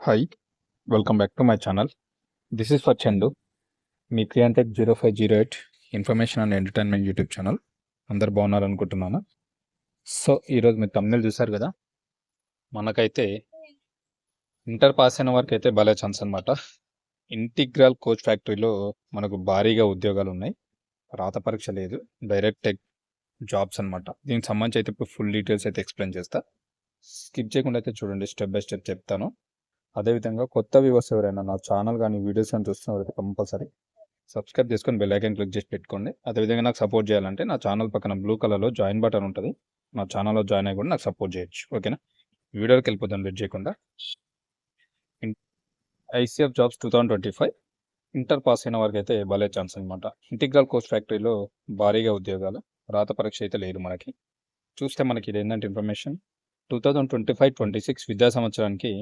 Hi welcome back to my channel this is for Chandu me క్రియాంటెక్ zero five zero eight information and entertainment YouTube channel అందరు బాగున్నారనుకుంటున్నాను so ఈరోజు మీరు తమిళ చూసారు కదా? మనకైతే ఇంటర్ పాస్ అయిన వారికి అయితే భలే ఛాన్స్ అనమాట ఇంటిగ్రల్ కోచ్ ఫ్యాక్టరీలో మనకు భారీగా ఉద్యోగాలు ఉన్నాయి. రాత పరీక్ష లేదు డైరెక్ట్ టెక్ జాబ్స్ అనమాట దీనికి సంబంధించి అయితే ఇప్పుడు ఫుల్ డీటెయిల్స్ అయితే ఎక్స్ప్లెయిన్ చేస్తా. స్కిప్ చేయకుండా అయితే చూడండి స్టెప్ బై స్టెప్ చెప్తాను. అదేవిధంగా కొత్త వ్యూవర్స్ ఎవరైనా నా ఛానల్ కానీ వీడియోస్ అని చూస్తున్నారు కంపల్సరీ సబ్స్క్రైబ్ చేసుకొని బెల్ ఐకన్ క్లిక్ చేసి పెట్టుకోండి. అదేవిధంగా నాకు సపోర్ట్ చేయాలంటే నా ఛానల్ పక్కన బ్లూ కలర్లో జాయిన్ బటన్ ఉంటుంది. నా ఛానల్లో జాయిన్ అయ్యి కూడా నాకు సపోర్ట్ చేయొచ్చు. ఓకేనా వీడియోకి వెళ్ళిపోతాను వెయిట్ చేయకుండా. ICF jobs two thousand twenty five inter pass అయిన వారికి అయితే భలే ఛాన్స్ అనమాట ఇంటిగ్రల్ కోచ్ ఫ్యాక్టరీలో భారీగా ఉద్యోగాలు రాత పరీక్ష అయితే లేదు మనకి. చూస్తే మనకి ఇది ఏంటంటే information two thousand twenty five twenty six విద్యా సంవత్సరానికి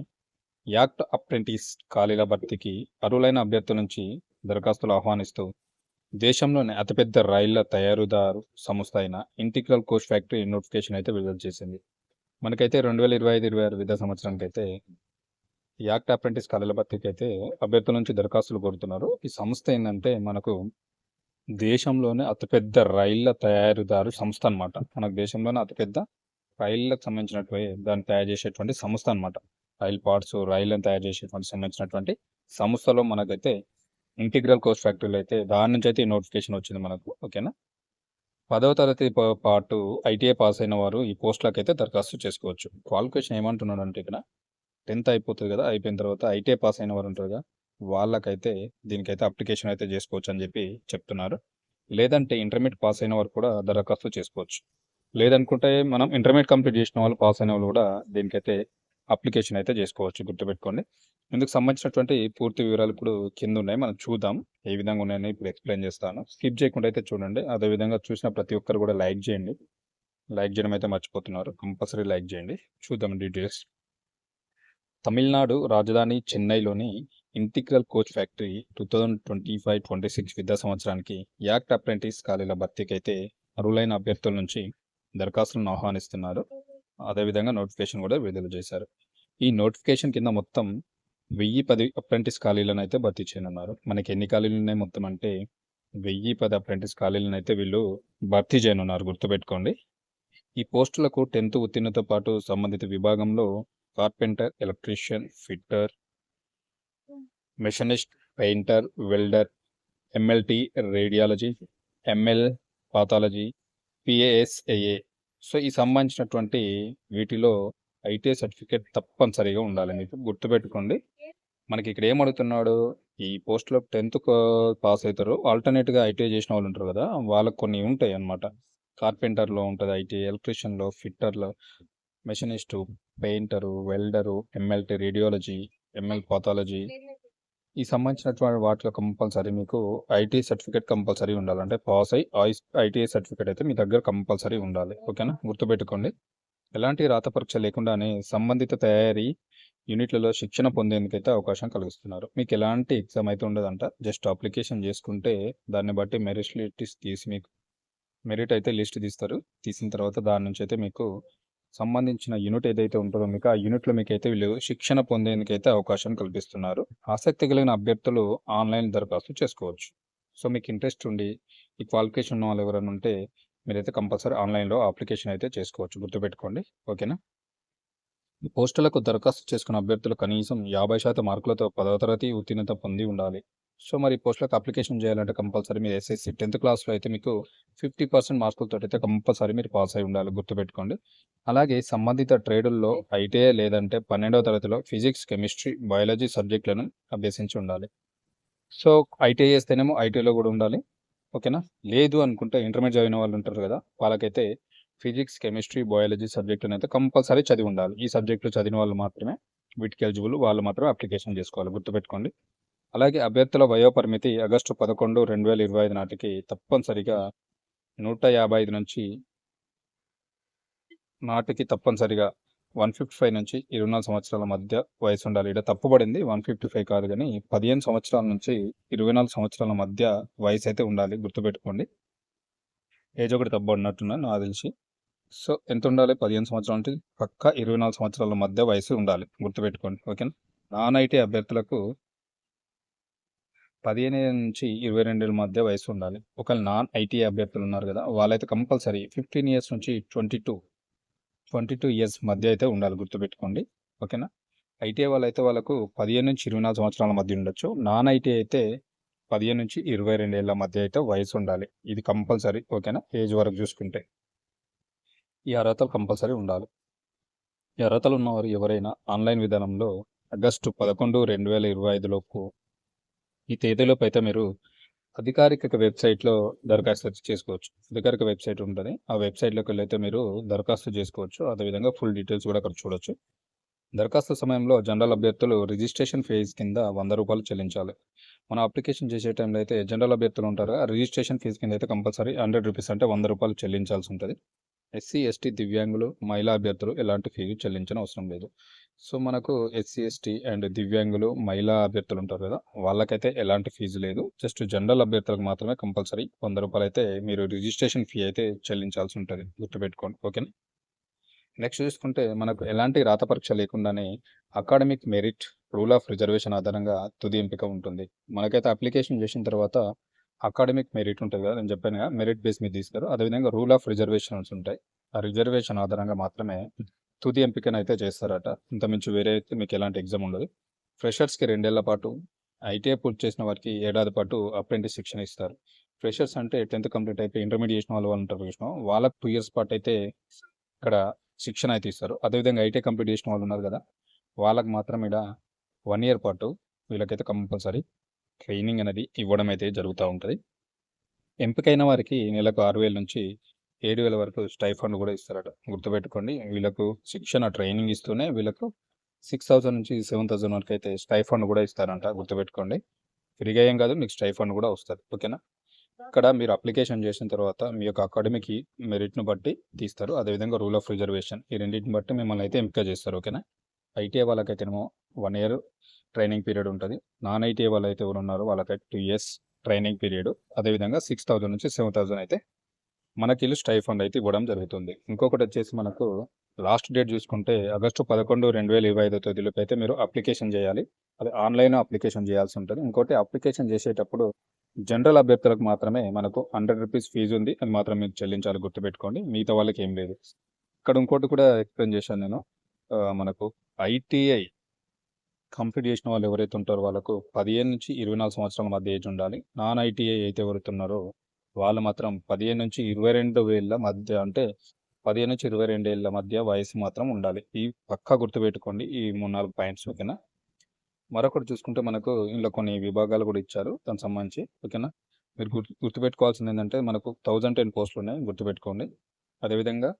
యాక్ట్ అప్రెంటిస్ ఖాళీల భర్తీకి అర్హులైన అభ్యర్థుల నుంచి దరఖాస్తులు ఆహ్వానిస్తూ దేశంలోని అతిపెద్ద రైళ్ళ తయారుదారు సంస్థ అయిన ఇంటిగ్రల్ కోచ్ ఫ్యాక్టరీ నోటిఫికేషన్ అయితే విడుదల చేసింది. మనకైతే రెండు వేల ఇరవై ఐదు ఇరవై ఆరు విద్యా సంవత్సరానికి అయితే యాక్ట్ అప్రెంటిస్ ఖాళీల భర్తీకి అయితే అభ్యర్థుల నుంచి దరఖాస్తులు కోరుతున్నారు. ఈ సంస్థ ఏంటంటే మనకు దేశంలోనే అతిపెద్ద రైళ్ళ తయారుదారు సంస్థ అనమాట మనకు దేశంలోనే అతిపెద్ద రైళ్ళకు సంబంధించినటువంటి దాన్ని తయారు చేసేటువంటి సంస్థ అనమాట రైల్ పార్ట్స్ రైళ్ళని తయారు చేసేటువంటి సంబంధించినటువంటి సంస్థలో మనకైతే ఇంటిగ్రల్ కోస్ట్ ఫ్యాక్టరీలో అయితే దాని నుంచి అయితే నోటిఫికేషన్ వచ్చింది మనకు. ఓకేనా? పదవ తరగతి పాటు ఐటీఐ పాస్ అయిన వారు ఈ పోస్టులకు అయితే దరఖాస్తు చేసుకోవచ్చు. క్వాలిఫికేషన్ ఏమంటున్నాడు అంటే ఇక్కడ టెన్త్ అయిపోతుంది కదా అయిపోయిన తర్వాత ఐటీఐ పాస్ అయిన వారు ఉంటారు కదా వాళ్ళకైతే దీనికైతే అప్లికేషన్ అయితే చేసుకోవచ్చు అని చెప్పి చెప్తున్నారు. లేదంటే ఇంటర్మీడియట్ పాస్ అయిన వారు కూడా దరఖాస్తు చేసుకోవచ్చు. లేదనుకుంటే మనం ఇంటర్మీడియట్ కంప్లీట్ చేసిన వాళ్ళు పాస్ అయిన వాళ్ళు కూడా దీనికైతే అప్లికేషన్ అయితే చేసుకోవచ్చు గుర్తుపెట్టుకోండి. ఇందుకు సంబంధించినటువంటి పూర్తి వివరాలు ఇప్పుడు కింద ఉన్నాయి. మనం చూద్దాం ఏ విధంగా ఉన్నాయని ఇప్పుడు ఎక్స్ప్లెయిన్ చేస్తాను. స్కిప్ చేయకుండా అయితే చూడండి. అదే విధంగా చూసిన ప్రతి ఒక్కరు కూడా లైక్ చేయండి. లైక్ చేయడం అయితే మర్చిపోతున్నారు. కంపల్సరీ లైక్ చేయండి. చూద్దాం డీటెయిల్స్. తమిళనాడు రాజధాని చెన్నైలోని integral coach factory two thousand twenty five twenty six విద్యా సంవత్సరానికి యాక్ట్ అప్రెంటిస్ ఖాళీల భర్తీకి అయితే అర్హులైన అభ్యర్థుల నుంచి దరఖాస్తులను ఆహ్వానిస్తున్నారు. అదేవిధంగా నోటిఫికేషన్ కూడా విడుదల చేశారు. ఈ నోటిఫికేషన్ కింద మొత్తం వెయ్యి పది అప్రెంటిస్ ఖాళీలను అయితే భర్తీ చేయనున్నారు. మనకి ఎన్ని ఖాళీలు ఉన్నాయి మొత్తం అంటే వెయ్యి పది అప్రెంటిస్ ఖాళీలను అయితే వీళ్ళు భర్తీ చేయనున్నారు. గుర్తుపెట్టుకోండి. ఈ పోస్టులకు టెన్త్ ఉత్తీర్ణతో పాటు సంబంధిత విభాగంలో carpenter electrician fitter machinist painter welder MLT radiology ML pathology PASAA so ఈ సంబంధించినటువంటి వీటిలో ఐటీ సర్టిఫికేట్ తప్పనిసరిగా ఉండాలి మీకు గుర్తుపెట్టుకోండి. మనకి ఇక్కడ ఏం అడుగుతున్నాడు? ఈ పోస్ట్లో టెన్త్ పాస్ అవుతారు. ఆల్టర్నేట్గా ఐటీఐ చేసిన వాళ్ళు ఉంటారు కదా వాళ్ళకి కొన్ని ఉంటాయి అన్నమాట. కార్పెంటర్లో ఉంటుంది ఐటీ ఎలక్ట్రీషియన్లో ఫిట్టర్లో. Machinist painter welder MLT radiology ML pathology. ఈ సంబంధించినటువంటి వాటిలో కంపల్సరీ మీకు ఐటీ సర్టిఫికేట్ కంపల్సరీ ఉండాలి అంటే పాస్ అయి ఐటీఐ సర్టిఫికేట్ అయితే మీ దగ్గర కంపల్సరీ ఉండాలి. ఓకేనా? గుర్తుపెట్టుకోండి. ఎలాంటి రాత పరీక్ష లేకుండానే సంబంధిత తయారీ యూనిట్లలో శిక్షణ పొందేందుకైతే అవకాశం కలిగిస్తున్నారు. మీకు ఎలాంటి ఎగ్జామ్ అయితే ఉండదంట జస్ట్ అప్లికేషన్ చేసుకుంటే దాన్ని బట్టి మెరిట్ లిస్ట్ తీసి మీకు మెరిట్ అయితే లిస్ట్ తీస్తారు. తీసిన తర్వాత దాని నుంచి అయితే మీకు సంబంధించిన యూనిట్ ఏదైతే ఉంటుందో మీకు ఆ యూనిట్లో మీకు అయితే వీళ్ళు శిక్షణ పొందేందుకైతే అవకాశం కల్పిస్తున్నారు. ఆసక్తి కలిగిన అభ్యర్థులు ఆన్లైన్ దరఖాస్తు చేసుకోవచ్చు. సో మీకు ఇంట్రెస్ట్ ఉండి ఈ క్వాలిఫికేషన్ ఉన్న వాళ్ళు ఎవరైనా ఉంటే మీరైతే కంపల్సరీ ఆన్లైన్లో అప్లికేషన్ అయితే చేసుకోవచ్చు. గుర్తుపెట్టుకోండి. ఓకేనా? పోస్టులకు దరఖాస్తు చేసుకున్న అభ్యర్థులు కనీసం యాభై శాతం మార్కులతో పదవ తరగతి ఉత్తీర్ణత పొంది ఉండాలి. సో మరి పోస్టులకు అప్లికేషన్ చేయాలంటే కంపల్సరీ మీరు ఎస్ఎస్సి టెన్త్ క్లాస్లో అయితే మీకు ఫిఫ్టీ పర్సెంట్ మార్కులతో అయితే కంపల్సరీ మీరు పాస్ అయి ఉండాలి గుర్తుపెట్టుకోండి. అలాగే సంబంధిత ట్రేడుల్లో ఐటీఐ లేదంటే పన్నెండవ తరగతిలో ఫిజిక్స్ కెమిస్ట్రీ బయాలజీ సబ్జెక్టులను అభ్యసించి ఉండాలి. సో ఐటీఐ చేస్తేనేమో ఐటీఐలో కూడా ఉండాలి. ఓకేనా? లేదు అనుకుంటే ఇంటర్మీడియట్ చదివిన వాళ్ళు ఉంటారు కదా వాళ్ళకైతే ఫిజిక్స్ కెమిస్ట్రీ బయాలజీ సబ్జెక్టులను అయితే కంపల్సరీ చదివి ఉండాలి. ఈ సబ్జెక్టులు చదివిన వాళ్ళు మాత్రమే వీటికి ఎలిజిబుల్ వాళ్ళు మాత్రమే అప్లికేషన్ చేసుకోవాలి. గుర్తుపెట్టుకోండి. అలాగే అభ్యర్థుల వయోపరిమితి ఆగస్టు పదకొండు రెండు వేల ఇరవై ఐదు నాటికి తప్పనిసరిగా నూట యాభై ఐదు నుంచి నాటికి తప్పనిసరిగా వన్ ఫిఫ్టీ ఫైవ్ నుంచి ఇరవై నాలుగు సంవత్సరాల మధ్య వయసు ఉండాలి. ఇక్కడ తప్పుపడింది వన్ ఫిఫ్టీ ఫైవ్ కాదు కానీ పదిహేను సంవత్సరాల నుంచి ఇరవై నాలుగు సంవత్సరాల మధ్య వయసు అయితే ఉండాలి. గుర్తుపెట్టుకోండి. ఏజ్ ఒకటి తప్పబడినట్టున్నా నాకు తెలిసి. సో ఎంత ఉండాలి పదిహేను సంవత్సరాల నుంచి పక్క ఇరవై నాలుగు సంవత్సరాల మధ్య వయసు ఉండాలి. గుర్తుపెట్టుకోండి. ఓకేనా? నాన్ ఐటీ అభ్యర్థులకు పదిహేను నుంచి ఇరవై రెండేళ్ళ మధ్య వయసు ఉండాలి. ఒకవేళ నాన్ ఐటీ అభ్యర్థులు ఉన్నారు కదా వాళ్ళైతే కంపల్సరీ ఫిఫ్టీన్ ఇయర్స్ నుంచి twenty two twenty two years మధ్య అయితే ఉండాలి గుర్తుపెట్టుకోండి. ఓకేనా? ఐటీఐ వాళ్ళైతే వాళ్ళకు పదిహేను నుంచి ఇరవై నాలుగు సంవత్సరాల మధ్య ఉండొచ్చు. నాన్ ఐటీ అయితే పదిహేను నుంచి ఇరవై రెండేళ్ళ మధ్య అయితే వయసు ఉండాలి. ఇది కంపల్సరీ. ఓకేనా? ఏజ్ వరకు చూసుకుంటే. ఈ అర్హతలు కంపల్సరీ ఉండాలి. ఈ అర్హతలు ఉన్నవారు ఎవరైనా ఆన్లైన్ విధానంలో ఆగస్టు పదకొండు రెండు వేల ఇరవై ఐదులోపు ఈ తేదీలోపు అయితే మీరు అధికారిక వెబ్సైట్లో దరఖాస్తు చేసుకోవచ్చు. అధికారిక వెబ్సైట్ ఉంటుంది. ఆ వెబ్సైట్లోకి వెళ్ళైతే మీరు దరఖాస్తు చేసుకోవచ్చు. అదేవిధంగా ఫుల్ డీటెయిల్స్ కూడా అక్కడ చూడొచ్చు. దరఖాస్తు సమయంలో జనరల్ అభ్యర్థులు రిజిస్ట్రేషన్ ఫీజు కింద వంద రూపాయలు చెల్లించాలి. మనం అప్లికేషన్ చేసే టైంలో అయితే జనరల్ అభ్యర్థులు ఉంటారు ఆ రిజిస్ట్రేషన్ ఫీజు కింద అయితే కంపల్సరీ హండ్రెడ్ రూపీస్ అంటే వంద రూపాయలు చెల్లించాల్సి ఉంటుంది. ఎస్సీ ఎస్టీ దివ్యాంగులు మహిళా అభ్యర్థులు ఎలాంటి ఫీజు చెల్లించిన అవసరం లేదు. సో మనకు ఎస్సీ ఎస్టీ అండ్ దివ్యాంగులు మహిళా అభ్యర్థులు ఉంటారు కదా వాళ్ళకైతే ఎలాంటి ఫీజు లేదు. జస్ట్ జనరల్ అభ్యర్థులకు మాత్రమే కంపల్సరీ వంద రూపాయలు అయితే మీరు రిజిస్ట్రేషన్ ఫీ అయితే చెల్లించాల్సి ఉంటుంది గుర్తుపెట్టుకోండి. ఓకేనా? నెక్స్ట్ చూసుకుంటే మనకు ఎలాంటి రాత పరీక్ష లేకుండానే academic merit rule of reservation ఆధారంగా తుది ఎంపిక ఉంటుంది. మనకైతే అప్లికేషన్ చేసిన తర్వాత అకాడమిక్ మెరిట్ ఉంటుంది కదా నేను చెప్పాను కదా మెరిట్ బేస్ మీద తీస్తారు. అదేవిధంగా రూల్ ఆఫ్ రిజర్వేషన్స్ ఉంటాయి. ఆ రిజర్వేషన్ ఆధారంగా మాత్రమే తుది ఎంపికను అయితే చేస్తారట. ఇంతమించి వేరే అయితే మీకు ఎలాంటి ఎగ్జామ్ ఉండదు. ఫ్రెషర్స్కి రెండేళ్ళ పాటు ఐటీఐ పూర్తి చేసిన వారికి ఏడాది పాటు అప్రెంటిస్ శిక్షణ ఇస్తారు. ఫ్రెషర్స్ అంటే టెన్త్ కంప్లీట్ అయిపోయి ఇంటర్మీడియేషన్ వాళ్ళు వాళ్ళు ఉంటారు చూసినాం వాళ్ళకి టూ ఇయర్స్ పాటు అయితే ఇక్కడ శిక్షణ అయితే ఇస్తారు. అదేవిధంగా ఐటీఐ కంప్లీట్ చేసిన వాళ్ళు ఉన్నారు కదా వాళ్ళకి మాత్రం ఇక్కడ వన్ ఇయర్ పాటు వీళ్ళకైతే కంపల్సరీ ట్రైనింగ్ అనేది ఇవ్వడం అయితే జరుగుతూ ఉంటుంది. ఎంపికైన వారికి నెలకు ఆరు వేల నుంచి ఏడు వేల వరకు స్టైఫండ్ కూడా ఇస్తారట. గుర్తుపెట్టుకోండి వీళ్ళకు శిక్షణ ట్రైనింగ్ ఇస్తూనే వీళ్ళకు సిక్స్ థౌసండ్ నుంచి సెవెన్ థౌసండ్ వరకు అయితే స్టైఫండ్ కూడా ఇస్తారంట. గుర్తుపెట్టుకోండి ఫ్రీగా ఏం కాదు మీకు స్టైఫండ్ కూడా వస్తుంది. ఓకేనా? ఇక్కడ మీరు అప్లికేషన్ చేసిన తర్వాత మీ యొక్క అకాడమీకి మెరిట్ను బట్టి తీస్తారు. అదేవిధంగా రూల్ ఆఫ్ రిజర్వేషన్ ఈ రెండింటిని బట్టి మిమ్మల్ని అయితే ఎంపిక చేస్తారు. ఓకేనా? ఐటీఐ వాళ్ళకైతేనేమో వన్ ఇయర్ ట్రైనింగ్ పీరియడ్ ఉంటుంది. నాన్ ఐటీఐ వాళ్ళు అయితే ఎవరు ఉన్నారో వాళ్ళకైతే టూ ఇయర్స్ ట్రైనింగ్ పీరియడ్ అదేవిధంగా సిక్స్ థౌజండ్ నుంచి సెవెన్ థౌజండ్ అయితే మనకి ఇల్లు స్టైఫండ్ అయితే ఇవ్వడం జరుగుతుంది. ఇంకొకటి వచ్చేసి మనకు లాస్ట్ డేట్ చూసుకుంటే ఆగస్టు పదకొండు రెండు వేల ఇరవై ఐదో తేదీలోకి అయితే మీరు అప్లికేషన్ చేయాలి. అది ఆన్లైన్ అప్లికేషన్ చేయాల్సి ఉంటుంది. ఇంకోటి అప్లికేషన్ చేసేటప్పుడు జనరల్ అభ్యర్థులకు మాత్రమే మనకు హండ్రెడ్ రూపీస్ ఫీజు ఉంది. అది మాత్రం మీరు చెల్లించాలి గుర్తుపెట్టుకోండి. మిగతా వాళ్ళకి ఏం లేదు. ఇక్కడ ఇంకోటి కూడా ఎక్స్ప్లెయిన్ చేశాను నేను. మనకు ఐటీఐ కంప్లీట్ చేసిన వాళ్ళు ఎవరైతే ఉంటారో వాళ్ళకు పదిహేను నుంచి ఇరవై నాలుగు సంవత్సరాల మధ్య ఏజ్ ఉండాలి. నాన్ ఐటీఐ అయితే ఎవరుతున్నారో ఉన్నారో వాళ్ళు మాత్రం పదిహేను నుంచి ఇరవై రెండు వేల మధ్య అంటే పదిహేను నుంచి ఇరవై రెండు ఏళ్ళ మధ్య వయసు మాత్రం ఉండాలి. ఈ పక్కా గుర్తుపెట్టుకోండి ఈ మూడు నాలుగు పాయింట్స్ ఓకేనా? మరొకటి చూసుకుంటే మనకు ఇందులో కొన్ని విభాగాలు కూడా ఇచ్చారు దానికి సంబంధించి. ఓకేనా? మీరు గుర్తు గుర్తుపెట్టుకోవాల్సింది ఏంటంటే మనకు థౌజండ్ టెన్ పోస్టులు ఉన్నాయి. గుర్తుపెట్టుకోండి. అదేవిధంగా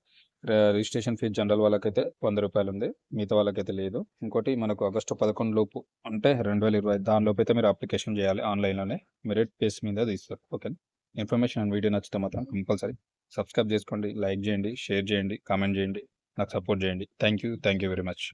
రిజిస్ట్రేషన్ ఫీజు జనరల్ వాళ్ళకైతే వంద రూపాయలు ఉంది మిగతా వాళ్ళకైతే లేదు. ఇంకోటి మనకు ఆగస్టు పదకొండు లోపు అంటే రెండు వేల ఇరవై దానిలోపు అయితే మీరు అప్లికేషన్ చేయాలి ఆన్లైన్లోనే. మెరిట్ బేస్ మీద తీస్తారు ఓకే ఇన్ఫర్మేషన్ అండ్ వీడియో నచ్చితే మాత్రం కంపల్సరీ సబ్స్క్రైబ్ చేసుకోండి లైక్ చేయండి షేర్ చేయండి కామెంట్ చేయండి నాకు సపోర్ట్ చేయండి. Thank you thank you very much.